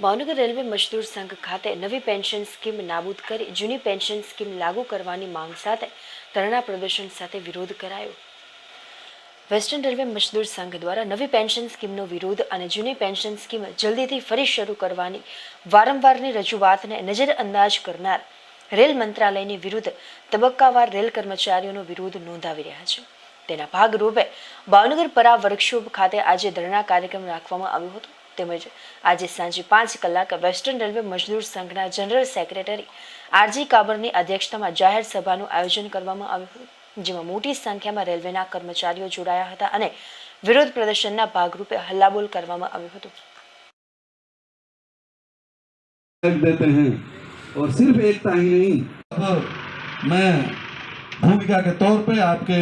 Bhavnagar railway મજદૂર સંઘ ખાતે નવી પેન્શન સ્કીમ નાબૂદ કરી, જૂની પેન્શન સ્કીમ લાગુ કરવાની માંગ સાથે ધરણા પ્રદર્શન સાથે વિરોધ કરાયો. વેસ્ટર્ન રેલવે મજદૂર સંઘ દ્વારા નવી પેન્શન સ્કીમનો વિરોધ અને જૂની પેન્શન સ્કીમ જલ્દીથી ફરી શરૂ કરવાની વારંવારની રજૂઆતને નજરઅંદાજ કરનાર રેલ મંત્રાલયની વિરુદ્ધ તબક્કાવાર રેલ કર્મચારીઓનો વિરોધ નોંધાવી રહ્યા છે. તેના ભાગરૂપે ભાવનગર પરા વર્કશોપ ખાતે આજે ધરણા કાર્યક્રમ રાખવામાં આવ્યો હતો. તેમજ આજે સાંજે પાંચ કલાકે વેસ્ટર્ન રેલવે મજદૂર સંઘના જનરલ સેક્રેટરી આરજી કાબરની અધ્યક્ષતામાં જાહેર સભાનું આયોજન કરવામાં આવ્યું હતું જેમાં મોટી સંખ્યામાં રેલવેના કર્મચારીઓ જોડાયા હતા અને વિરોધ પ્રદર્શનના ભાગરૂપે હલ્લાબોલ કરવામાં આવ્યું હતું रख देते हैं और सिर्फ एकता ही नहीं अब मैं भूमिका के तौर पे आपके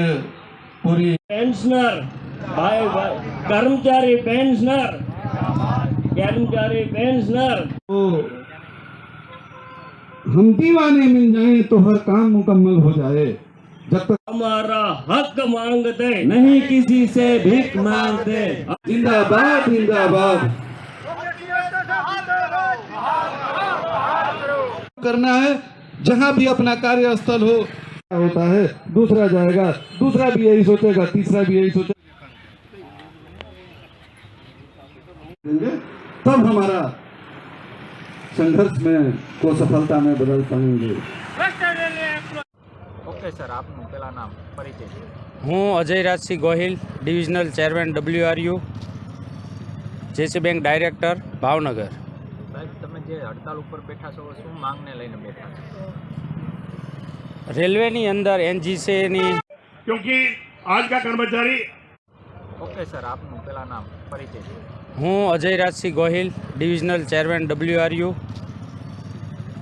पूरी पेंशनर भाई भाई कर्मचारी पेंशनर कर्मचारी पेंशनर तो हम दीवाने मिल जाएँ तो हर काम मुकम्मल हो जाए। जब तक हमारा हक मांगते नहीं किसी से भीख मांगते। जिंदाबाद जिंदाबाद। करना है जहाँ भी अपना कार्यस्थल हो होता है दूसरा जाएगा दूसरा भी यही सोचेगा तीसरा भी यही सोचेगा। तब हमारा संघर्ष में को सफलता में बदल पाएंगे ઓકે સર આપનું પેલા નામ પરિચય હું Ajay Rajsinh Gohil divisional chairman WRU JC bank director Bhavnagar સાહેબ તમે જે હડતાલ ઉપર બેઠા છો શું માંગને લઈને બેઠા છો રેલવેની અંદર એનજીસીની क्योंकि आज का कर्मचारी ઓકે સર આપનું પેલા નામ પરિચય હું Ajay Rajsinh Gohil divisional chairman WRU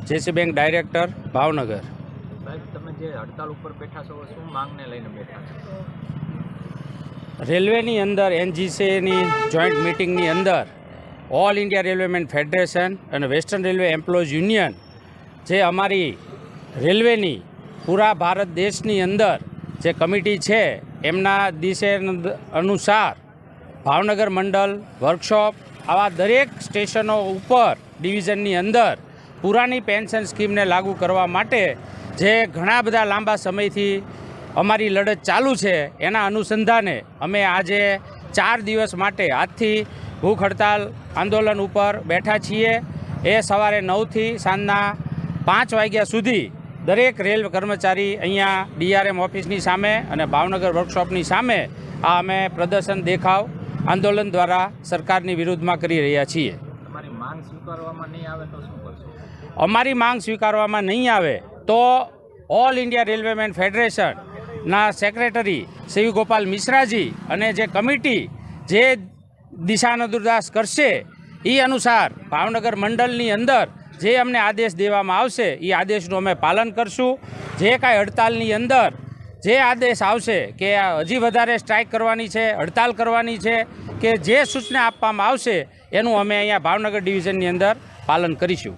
JC bank director Bhavnagar. તમે જે હડતાલ ઉપર બેઠા છો શું માંગને લઈને બેઠા રેલવેની અંદર એનજીસીની જોઈન્ટ મિટિંગની અંદર ઓલ ઇન્ડિયા રેલવેમેન ફેડરેશન અને વેસ્ટર્ન રેલવે એમ્પ્લોઈઝ યુનિયન જે અમારી રેલવેની પૂરા ભારત દેશની અંદર જે કમિટી છે એમના દિશે અનુસાર ભાવનગર મંડળ વર્કશોપ, આવા દરેક સ્ટેશનો ઉપર ડિવિઝનની અંદર પુરાની પેન્શન સ્કીમને લાગુ કરવા માટે જે ઘણા બધા લાંબા સમયથી અમારી લડત ચાલુ છે, એના અનુસંધાને અમે આજે ચાર દિવસ માટે આજથી ભૂખ હડતાલ આંદોલન ઉપર બેઠા છીએ. એ સવારે નવથી સાંજના પાંચ વાગ્યા સુધી દરેક રેલ કર્મચારી અહીંયા ડીઆરએમ ઓફિસની સામે અને ભાવનગર વર્કશોપની સામે આ અમે પ્રદર્શન દેખાવ. આંદોલન દ્વારા સરકારની વિરુદ્ધમાં કરી રહ્યા છીએ. તમારી માંગ સ્વીકારવામાં નહીં આવે તો શું કરશો? અમારી માંગ સ્વીકારવામાં નહીં આવે તો ઓલ ઇન્ડિયા રેલવેમેન ફેડરેશનના સેક્રેટરી શ્રી ગોપાલ મિશ્રાજી અને જે કમિટી જે દિશાનિર્દેશ કરશે એ અનુસાર ભાવનગર મંડળની અંદર જે અમને આદેશ દેવામાં આવશે એ આદેશનું અમે પાલન કરશું. જે કાંઈ હડતાલની અંદર જે આદેશ આવશે કે હજી વધારે સ્ટ્રાઇક કરવાની છે હડતાલ કરવાની છે કે જે સૂચના આપવામાં આવશે એનું અમે અહીંયા ભાવનગર ડિવિઝનની અંદર પાલન કરીશું.